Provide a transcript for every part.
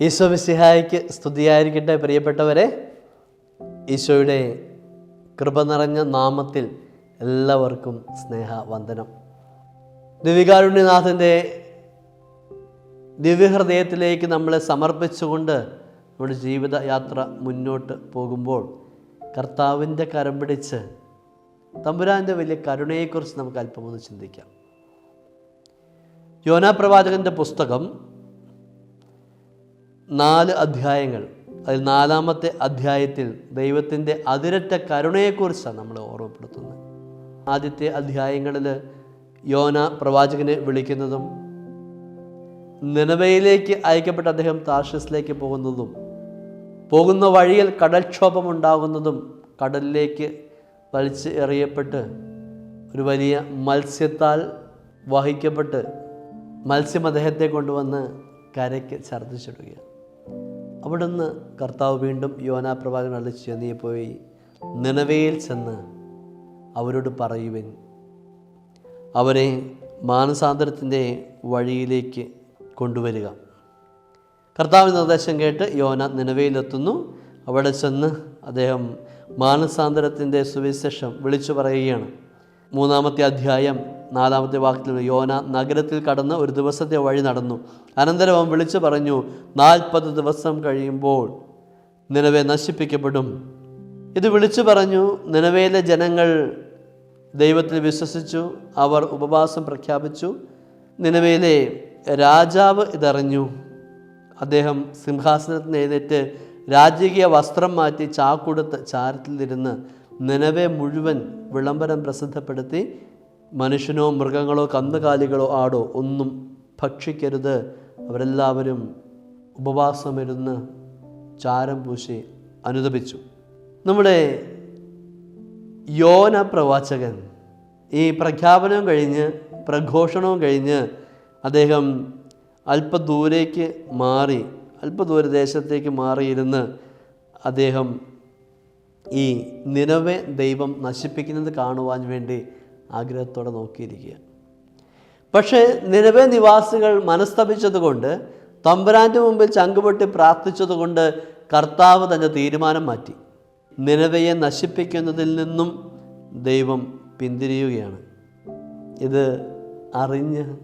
ഈശോ മിസിഹായിക്ക് സ്തുതിയായിരിക്കട്ടെ പ്രിയപ്പെട്ടവരെ. ഈശോയുടെ കൃപ നിറഞ്ഞ നാമത്തിൽ എല്ലാവർക്കും സ്നേഹ സ്നേഹവന്ദനം. ദിവികാരുണ്യനാഥന്റെ ദിവ്യഹൃദയത്തിലേക്ക് നമ്മളെ സമർപ്പിച്ചുകൊണ്ട് നമ്മുടെ ജീവിതയാത്ര മുന്നോട്ട് പോകുമ്പോൾ കർത്താവിന്റെ കരം പിടിച്ച് തമ്പുരാന്റെ വലിയ കരുണയെക്കുറിച്ച് നമുക്ക് അല്പമൊന്ന് ചിന്തിക്കാം. യോനാ പ്രവാചകന്റെ പുസ്തകം നാല് അധ്യായങ്ങൾ. അതിൽ നാലാമത്തെ അധ്യായത്തിൽ ദൈവത്തിന്റെ അതിരറ്റ കരുണയെക്കുറിച്ചാണ് നമ്മൾ ഓർമ്മപ്പെടുത്തുന്നത്. ആദ്യത്തെ അധ്യായങ്ങളിൽ യോന പ്രവാചകനെ വിളിക്കുന്നതും നിലവയിലേക്ക് അയക്കപ്പെട്ട അദ്ദേഹം താർഷസിലേക്ക് പോകുന്നതും പോകുന്ന വഴിയിൽ കടൽക്ഷോഭം ഉണ്ടാകുന്നതും കടലിലേക്ക് വലിച്ച് എറിയപ്പെട്ട് ഒരു വലിയ മത്സ്യത്താൽ വഹിക്കപ്പെട്ട് മത്സ്യം അദ്ദേഹത്തെ കൊണ്ടുവന്ന് കരയ്ക്ക് ഛർദ്ദിച്ചിടുകയാണ്. അവിടുന്ന് കർത്താവ് വീണ്ടും യോനാ പ്രവാചകൻ അളിച്ച് ചെന്നിയെ പോയി നിലവയിൽ ചെന്ന് അവരോട് പറയുവൻ. അവരെ മാനസാന്തരത്തിന്റെ വഴിയിലേക്ക് കൊണ്ടുവരിക. കർത്താവിന്റെ നിർദ്ദേശം കേട്ട് യോന നിലവയിലെത്തുന്നു അവിടെ ചെന്ന് അദ്ദേഹം മാനസാന്തരത്തിന്റെ സുവിശേഷം വിളിച്ചു പറയുകയാണ്. മൂന്നാമത്തെ അധ്യായം നാലാമത്തെ വാക്യത്തിൽ യോന നഗരത്തിൽ കടന്ന് ഒരു ദിവസത്തെ വഴി നടന്നു. അനന്തരം അവൻ വിളിച്ചു പറഞ്ഞു നാൽപ്പത് ദിവസം കഴിയുമ്പോൾ നിലവെ നശിപ്പിക്കപ്പെടും. ഇത് വിളിച്ചു പറഞ്ഞു നിലവയിലെ ജനങ്ങൾ ദൈവത്തിൽ വിശ്വസിച്ചു അവർ ഉപവാസം പ്രഖ്യാപിച്ചു നിലവയിലെ രാജാവ് ഇതറിഞ്ഞു. അദ്ദേഹം സിംഹാസനത്തിന് നിന്ന് എഴുന്നേറ്റ് രാജകീയ വസ്ത്രം മാറ്റി ചാക്കുടുത്ത് ചാരത്തിലിരുന്ന് നിലവെ മുഴുവൻ വിളംബരം പ്രസിദ്ധപ്പെടുത്തി മനുഷ്യനോ മൃഗങ്ങളോ കന്നുകാലികളോ ആടോ ഒന്നും ഭക്ഷിക്കരുത്. അവരെല്ലാവരും ഉപവാസമിരുന്ന് ചാരം പൂശി അനുദപിച്ചു. നമ്മുടെ യോന പ്രവാചകൻ ഈ പ്രഖ്യാപനവും കഴിഞ്ഞ് പ്രഘോഷണവും കഴിഞ്ഞ് അദ്ദേഹം അല്പദൂരേക്ക് മാറി അല്പദൂര ദേശത്തേക്ക് മാറിയിരുന്ന് അദ്ദേഹം ഈ നിലവെ ദൈവം നശിപ്പിക്കുന്നത് കാണുവാൻ വേണ്ടി ആഗ്രഹത്തോടെ നോക്കിയിരിക്കുക. പക്ഷേ നിലവെ നിവാസികൾ മനസ്തപിച്ചതുകൊണ്ട് തമ്പുരാന്റെ മുമ്പിൽ ചങ്കുപൊട്ടി പ്രാർത്ഥിച്ചതുകൊണ്ട് കർത്താവ് തന്റെ തീരുമാനം മാറ്റി. നിലവയെ നശിപ്പിക്കുന്നതിൽ നിന്നും ദൈവം പിന്തിരിയുകയാണ്. ഇത് അറിഞ്ഞ്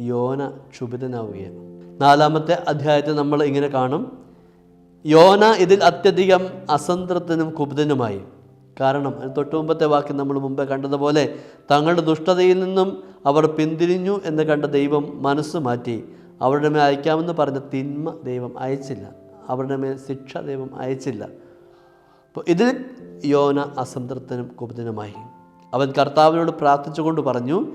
യോന ക്ഷുഭിതനാവുകയാണ്. നാലാമത്തെ അധ്യായത്തിൽ നമ്മൾ ഇങ്ങനെ കാണും. യോന ഇതിൽ അത്യധികം അസംതൃപ്തനും കുപിതനുമായി. കാരണം തൊട്ടുമുമ്പത്തെ തൊട്ടു മുമ്പത്തെ വാക്യം നമ്മൾ മുമ്പേ കണ്ടതുപോലെ തങ്ങളുടെ ദുഷ്ടതയിൽ നിന്നും അവർ പിന്തിരിഞ്ഞു എന്ന് കണ്ട ദൈവം മനസ്സ് മാറ്റി. അവരുടെ മേൽ അയക്കാമെന്ന് പറഞ്ഞ തിന്മ ദൈവം അയച്ചില്ല. അവരുടെ മേൽ ശിക്ഷ ദൈവം അയച്ചില്ല. അപ്പോൾ ഇതിൽ യോന അസംതൃപ്തനും കുപിതനുമായി. അവൻ കർത്താവിനോട് പ്രാർത്ഥിച്ചുകൊണ്ട് പറഞ്ഞു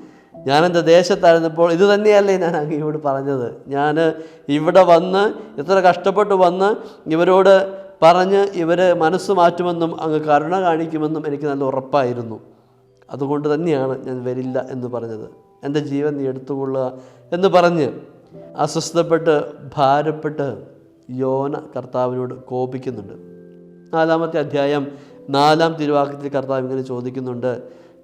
ഞാൻ എന്റെ ദേശത്തായിരുന്നപ്പോൾ ഇത് തന്നെയല്ലേ ഞാൻ അങ്ങയോട് പറഞ്ഞത്. ഞാൻ ഇവിടെ വന്ന് ഇത്ര കഷ്ടപ്പെട്ട് വന്ന് ഇവരോട് പറഞ്ഞ് ഇവർ മനസ്സ് മാറ്റുമെന്നും അങ്ങ് കരുണ കാണിക്കുമെന്നും എനിക്ക് നല്ല ഉറപ്പായിരുന്നു. അതുകൊണ്ട് തന്നെയാണ് ഞാൻ വരില്ല എന്ന് പറഞ്ഞത്. എന്റെ ജീവൻ നീ എടുത്തുകൊള്ളുക എന്ന് പറഞ്ഞ് അസ്വസ്ഥപ്പെട്ട് ഭാരപ്പെട്ട് യോന കർത്താവിനോട് കോപിക്കുന്നുണ്ട്. നാലാമത്തെ അധ്യായം നാലാം തിരുവാക്യത്തിൽ കർത്താവ് ഇങ്ങനെ ചോദിക്കുന്നുണ്ട്.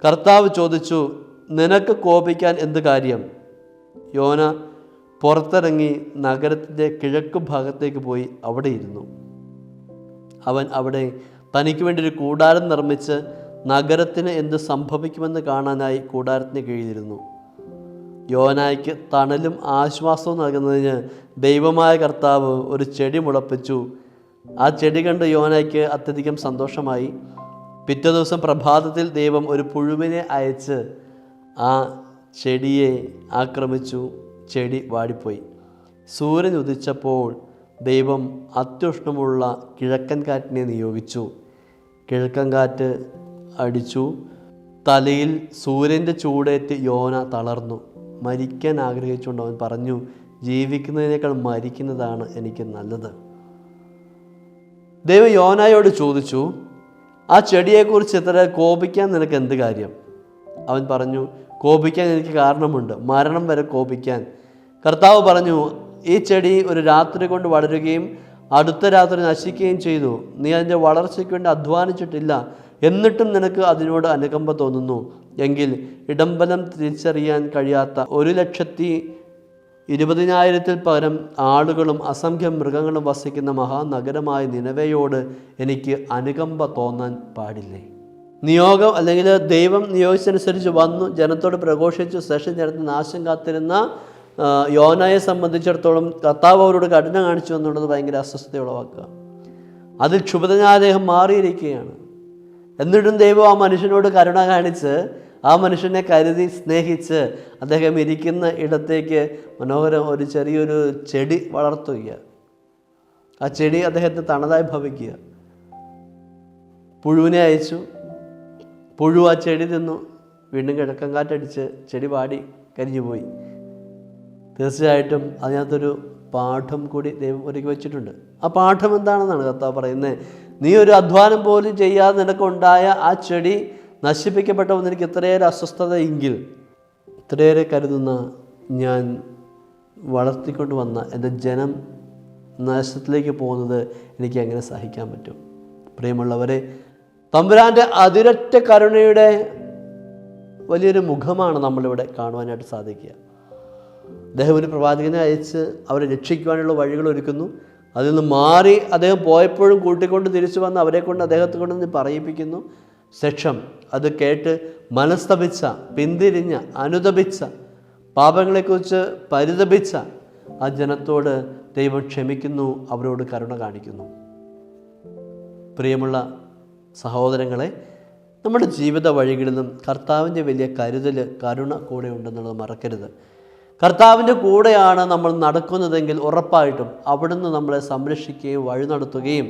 കർത്താവ് ചോദിച്ചു നിനക്ക് കോപിക്കാൻ എന്ത് കാര്യം? യോന പുറത്തിറങ്ങി നഗരത്തിന്റെ കിഴക്ക് ഭാഗത്തേക്ക് പോയി അവിടെ ഇരുന്നു. അവൻ അവിടെ തനിക്ക് വേണ്ടി ഒരു കൂടാരം നിർമ്മിച്ച് നഗരത്തിന് എന്ത് സംഭവിക്കുമെന്ന് കാണാനായി കൂടാരത്തിന് കീഴിലിരുന്നു. യോനായ്ക്ക് തണലും ആശ്വാസവും നൽകുന്നതിന് ദൈവമായ കർത്താവ് ഒരു ചെടി മുളപ്പിച്ചു. ആ ചെടി കണ്ട് യോനായ്ക്ക് അത്യധികം സന്തോഷമായി. പിറ്റേ ദിവസം പ്രഭാതത്തിൽ ദൈവം ഒരു പുഴുവിനെ അയച്ച് ആ ചെടിയെ ആക്രമിച്ചു ചെടി വാടിപ്പോയി. സൂര്യൻ ഉദിച്ചപ്പോൾ ദൈവം അത്യുഷ്ണമുള്ള കിഴക്കൻ കാറ്റിനെ നിയോഗിച്ചു. കിഴക്കൻ കാറ്റ് അടിച്ചു. തലയിൽ സൂര്യന്റെ ചൂടേറ്റ് യോന തളർന്നു. മരിക്കാൻ ആഗ്രഹിച്ചുകൊണ്ട് അവൻ പറഞ്ഞു ജീവിക്കുന്നതിനേക്കാൾ മരിക്കുന്നതാണ് എനിക്ക് നല്ലത്. ദൈവം യോനായോട് ചോദിച്ചു ആ ചെടിയെക്കുറിച്ച് ഇത്ര കോപിക്കാൻ നിനക്ക് എന്ത് കാര്യം? അവൻ പറഞ്ഞു കോപിക്കാൻ എനിക്ക് കാരണമുണ്ട്. മരണം വരെ കോപിക്കാൻ. കർത്താവ് പറഞ്ഞു ഈ ചെടി ഒരു രാത്രി കൊണ്ട് വളരുകയും അടുത്ത രാത്രി നശിക്കുകയും ചെയ്തു. നീ അതിന്റെ വളർച്ചയ്ക്ക് വേണ്ടി അധ്വാനിച്ചിട്ടില്ല. എന്നിട്ടും നിനക്ക് അതിനോട് അനുകമ്പ തോന്നുന്നു. എങ്കിൽ ഇടംബലം തിരിച്ചറിയാൻ കഴിയാത്ത ഒരു ലക്ഷത്തി ഇരുപതിനായിരത്തിൽ പകരം ആളുകളും അസംഖ്യം മൃഗങ്ങളും വസിക്കുന്ന മഹാനഗരമായ നിലവയോട് എനിക്ക് അനുകമ്പ തോന്നാൻ പാടില്ലേ? നിയോഗം അല്ലെങ്കിൽ ദൈവം നിയോഗിച്ചനുസരിച്ച് വന്നു ജനത്തോട് പ്രഘോഷിച്ചു സെഷൻ നടത്തി നാശം കാത്തിരുന്ന യോനയെ സംബന്ധിച്ചിടത്തോളം കർത്താവ് അവരോട് കഠിന കാണിച്ചു എന്നുള്ളത് ഭയങ്കര അസ്വസ്ഥത ഉളവാക്കുക അതിൽ ക്ഷുഭിതനായ അദ്ദേഹം മാറിയിരിക്കുകയാണ്. എന്നിട്ടും ദൈവം ആ മനുഷ്യനോട് കരുണ കാണിച്ച് ആ മനുഷ്യനെ കരുതി സ്നേഹിച്ച് അദ്ദേഹം ഇരിക്കുന്ന ഇടത്തേക്ക് മനോഹരം ഒരു ചെറിയൊരു ചെടി വളർത്തുക ആ ചെടി അദ്ദേഹത്തെ തണതായി ഭവിക്കുക. പുഴുവിനെ അയച്ചു. പുഴു ആ ചെടി തിന്നു. വീണ്ടും കിഴക്കൻ കാറ്റടിച്ച് ചെടി പാടി കരിഞ്ഞു പോയി. തീർച്ചയായിട്ടും അതിനകത്തൊരു പാഠം കൂടി ദൈവം ഒരുക്കി വെച്ചിട്ടുണ്ട്. ആ പാഠം എന്താണെന്നാണ് കർത്താവ് പറയുന്നത്? നീ ഒരു അധ്വാനം പോലും ചെയ്യാതെ നിനക്കുണ്ടായ ആ ചെടി നശിപ്പിക്കപ്പെട്ടപ്പോൾ നിനക്ക് ഇത്രയേറെ അസ്വസ്ഥത എങ്കിൽ ഇത്രയേറെ കരുതുന്ന ഞാൻ വളർത്തിക്കൊണ്ട് വന്ന എന്റെ ജനം നാശത്തിലേക്ക് പോകുന്നത് എനിക്ക് എങ്ങനെ സഹിക്കാൻ പറ്റും? പ്രിയമുള്ളവരെ തമ്പുരാന്റെ അതിരറ്റ കരുണയുടെ വലിയൊരു മുഖമാണ് നമ്മളിവിടെ കാണുവാനായിട്ട് സാധിക്കുക. അദ്ദേഹം പ്രവാചകനെ അയച്ച് അവരെ രക്ഷിക്കുവാനുള്ള വഴികൾ ഒരുക്കുന്നു. അതിൽ നിന്ന് മാറി അദ്ദേഹം പോയപ്പോഴും കൂട്ടിക്കൊണ്ട് തിരിച്ചു വന്ന് അവരെ കൊണ്ട് അദ്ദേഹത്തെ കൊണ്ട് നിന്ന് പറയിപ്പിക്കുന്നു. ശേഷം അത് കേട്ട് മനസ്തപിച്ച പിന്തിരിഞ്ഞ അനുതപിച്ച പാപങ്ങളെക്കുറിച്ച് പരിതപിച്ച ആ ജനത്തോട് ദൈവം ക്ഷമിക്കുന്നു അവരോട് കരുണ കാണിക്കുന്നു. പ്രിയമുള്ള സഹോദരങ്ങളെ നമ്മുടെ ജീവിത വഴികളിലും കർത്താവിന്റെ വലിയ കരുതൽ കരുണ കൂടെ ഉണ്ടെന്നുള്ളത് മറക്കരുത്. കർത്താവിന്റെ കൂടെയാണ് നമ്മൾ നടക്കുന്നതെങ്കിൽ ഉറപ്പായിട്ടും അവിടുന്ന് നമ്മളെ സംരക്ഷിക്കുകയും വഴി നടത്തുകയും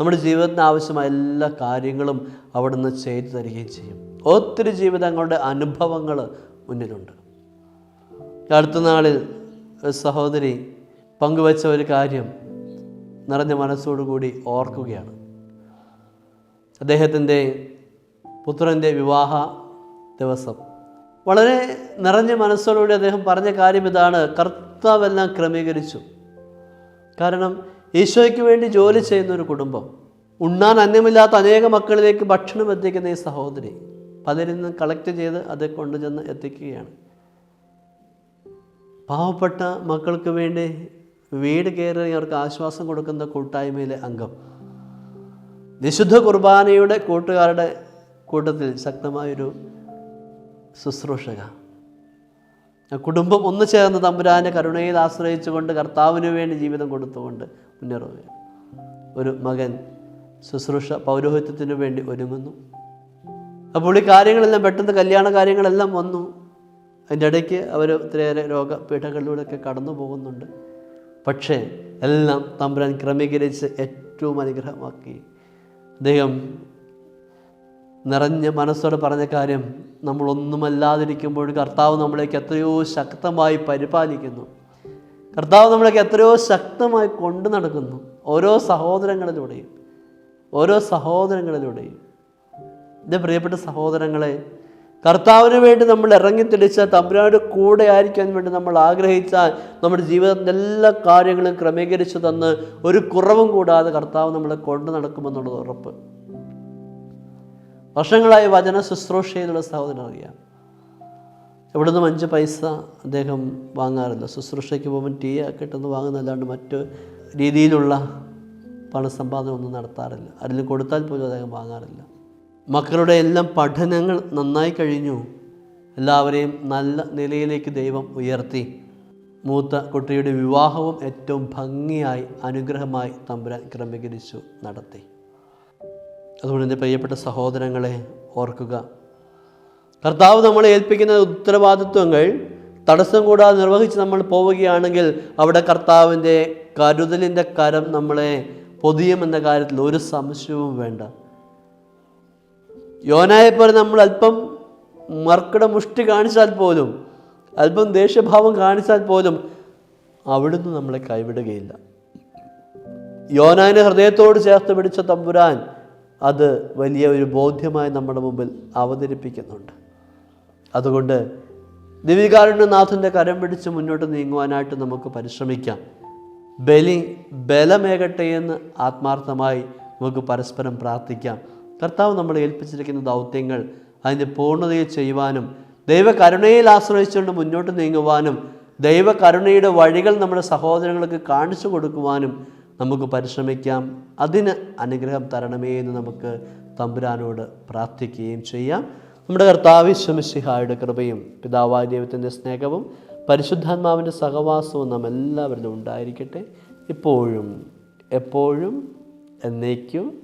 നമ്മുടെ ജീവിതത്തിന് ആവശ്യമായ എല്ലാ കാര്യങ്ങളും അവിടുന്ന് ചെയ്തു തരികയും ചെയ്യും. ഒത്തിരി ജീവിതങ്ങളുടെ അനുഭവങ്ങൾ മുന്നിലുണ്ട്. അടുത്ത നാളിൽ സഹോദരി പങ്കുവച്ച ഒരു കാര്യം നിറഞ്ഞ മനസ്സോടുകൂടി ഓർക്കുകയാണ്. അദ്ദേഹത്തിന്റെ പുത്രന്റെ വിവാഹ ദിവസം. വളരെ നിറഞ്ഞ മനസ്സോടുകൂടി അദ്ദേഹം പറഞ്ഞ കാര്യം ഇതാണ്. കർത്താവെല്ലാം ക്രമീകരിച്ചു. കാരണം ഈശോയ്ക്ക് വേണ്ടി ജോലി ചെയ്യുന്ന ഒരു കുടുംബം ഉണ്ണാൻ അന്യമില്ലാത്ത അനേക മക്കളിലേക്ക് ഭക്ഷണം എത്തിക്കുന്ന ഈ സഹോദരി പലരിൽ നിന്ന് കളക്ട് ചെയ്ത് അത് കൊണ്ടുചെന്ന് എത്തിക്കുകയാണ്. പാവപ്പെട്ട മക്കൾക്ക് വേണ്ടി വീട് കയറി അവർക്ക് ആശ്വാസം കൊടുക്കുന്ന കൂട്ടായ്മയിലെ അംഗം. വിശുദ്ധ കുർബാനയുടെ കൂട്ടുകാരുടെ കൂട്ടത്തിൽ ശക്തമായൊരു ശുശ്രൂഷക. കുടുംബം ഒന്നു ചേർന്ന് തമ്പുരാന്റെ കരുണയിൽ ആശ്രയിച്ചുകൊണ്ട് കർത്താവിന് വേണ്ടി ജീവിതം കൊടുത്തുകൊണ്ട് മുന്നേറുകയാണ് ഒരു മകൻ ശുശ്രൂഷ പൗരോഹിത്യത്തിന് വേണ്ടി ഒരുങ്ങുന്നു. അപ്പോൾ ഈ കാര്യങ്ങളെല്ലാം പെട്ടെന്ന് കല്യാണ കാര്യങ്ങളെല്ലാം വന്നു. അതിന്റെ ഇടയ്ക്ക് അവർ ഒത്തിരിയേറെ രോഗപീഠകളിലൂടെയൊക്കെ കടന്നു പോകുന്നുണ്ട്. പക്ഷേ എല്ലാം തമ്പുരാൻ ക്രമീകരിച്ച് ഏറ്റവും അനുഗ്രഹമാക്കി. അദ്ദേഹം നിറഞ്ഞ മനസ്സോടെ പറഞ്ഞ കാര്യം നമ്മളൊന്നുമല്ലാതിരിക്കുമ്പോൾ കർത്താവ് നമ്മളേക്ക് എത്രയോ ശക്തമായി പരിപാലിക്കുന്നു. കർത്താവ് നമ്മളേക്ക് എത്രയോ ശക്തമായി കൊണ്ടു നടക്കുന്നു. ഓരോ സഹോദരങ്ങളിലൂടെയും ഓരോ സഹോദരങ്ങളിലൂടെയും. എന്റെ പ്രിയപ്പെട്ട സഹോദരങ്ങളെ കർത്താവിന് വേണ്ടി നമ്മൾ ഇറങ്ങിത്തിരിച്ച തമ്പുരാന്റെ കൂടെ ആയിരിക്കാൻ വേണ്ടി നമ്മൾ ആഗ്രഹിച്ചാൽ നമ്മുടെ ജീവിതത്തിന്റെ എല്ലാ കാര്യങ്ങളും ക്രമീകരിച്ചു തന്ന് ഒരു കുറവും കൂടാതെ കർത്താവ് നമ്മളെ കൊണ്ടു നടക്കുമെന്നുള്ളത് ഉറപ്പ്. വർഷങ്ങളായി വചന ശുശ്രൂഷ ചെയ്തുള്ള സഹോദരൻ അറിയാം. എവിടുന്ന് അഞ്ച് പൈസ അദ്ദേഹം വാങ്ങാറില്ല. ശുശ്രൂഷയ്ക്ക് പോകുമ്പോൾ ടീ കിട്ടുന്ന വാങ്ങുന്നല്ലാണ്ട് മറ്റു രീതിയിലുള്ള പണസമ്പാദനം ഒന്നും നടത്താറില്ല. അതിൽ കൊടുത്താൽ പോലും അദ്ദേഹം വാങ്ങാറില്ല. മക്കളുടെ എല്ലാം പഠനങ്ങൾ നന്നായി കഴിഞ്ഞു. എല്ലാവരെയും നല്ല നിലയിലേക്ക് ദൈവം ഉയർത്തി. മൂത്ത കുട്ടിയുടെ വിവാഹവും ഏറ്റവും ഭംഗിയായി അനുഗ്രഹമായി തമ്പുരാൻ ക്രമീകരിച്ചു നടത്തി. അതുകൊണ്ട് എന്റെ പ്രിയപ്പെട്ട സഹോദരങ്ങളെ ഓർക്കുക. കർത്താവ് നമ്മളെ ഏൽപ്പിക്കുന്ന ഉത്തരവാദിത്വങ്ങൾ തടസ്സം കൂടാതെ നിർവഹിച്ച് നമ്മൾ പോവുകയാണെങ്കിൽ അവിടെ കർത്താവിന്റെ കരുതലിന്റെ കരം നമ്മളെ പൊതിയുമെന്ന കാര്യത്തിൽ ഒരു സംശയവും വേണ്ട. യോനായെപ്പോലെ നമ്മൾ അല്പം മർക്കട മുഷ്ടി കാണിച്ചാൽ പോലും അല്പം ദേഷ്യഭാവം കാണിച്ചാൽ പോലും അവിടുന്ന് നമ്മളെ കൈവിടുകയില്ല. യോനാനെ ഹൃദയത്തോട് ചേർത്ത് പിടിച്ച തമ്പുരാൻ അത് വലിയ ഒരു ബോധ്യമായി നമ്മുടെ മുമ്പിൽ അവതരിപ്പിക്കുന്നുണ്ട്. അതുകൊണ്ട് ദിവികാരുണ്യനാഥന്റെ കരം പിടിച്ച് മുന്നോട്ട് നീങ്ങുവാനായിട്ട് നമുക്ക് പരിശ്രമിക്കാം. ബലി ബലമേകട്ടെ എന്ന് ആത്മാർത്ഥമായി നമുക്ക് പരസ്പരം പ്രാർത്ഥിക്കാം. കർത്താവ് നമ്മളെ ഏൽപ്പിച്ചിരിക്കുന്ന ദൗത്യങ്ങൾ അതിന്റെ പൂർണതയിൽ ചെയ്യുവാനും ദൈവകരുണയിൽ ആശ്രയിച്ചുകൊണ്ട് മുന്നോട്ട് നീങ്ങുവാനും ദൈവകരുണയുടെ വഴികൾ നമ്മുടെ സഹോദരങ്ങൾക്ക് കാണിച്ചു കൊടുക്കുവാനും നമുക്ക് പരിശ്രമിക്കാം. അതിന് അനുഗ്രഹം തരണമേ എന്ന് നമുക്ക് തമ്പുരാനോട് പ്രാർത്ഥിക്കുകയും ചെയ്യാം. നമ്മുടെ കർത്താവ് ശമശിഹായുടെ കൃപയും പിതാവായ ദൈവത്തിന്റെ സ്നേഹവും പരിശുദ്ധാത്മാവിന്റെ സഹവാസവും നാം എല്ലാവരിലും ഉണ്ടായിരിക്കട്ടെ. ഇപ്പോഴും എപ്പോഴും എന്നേക്കും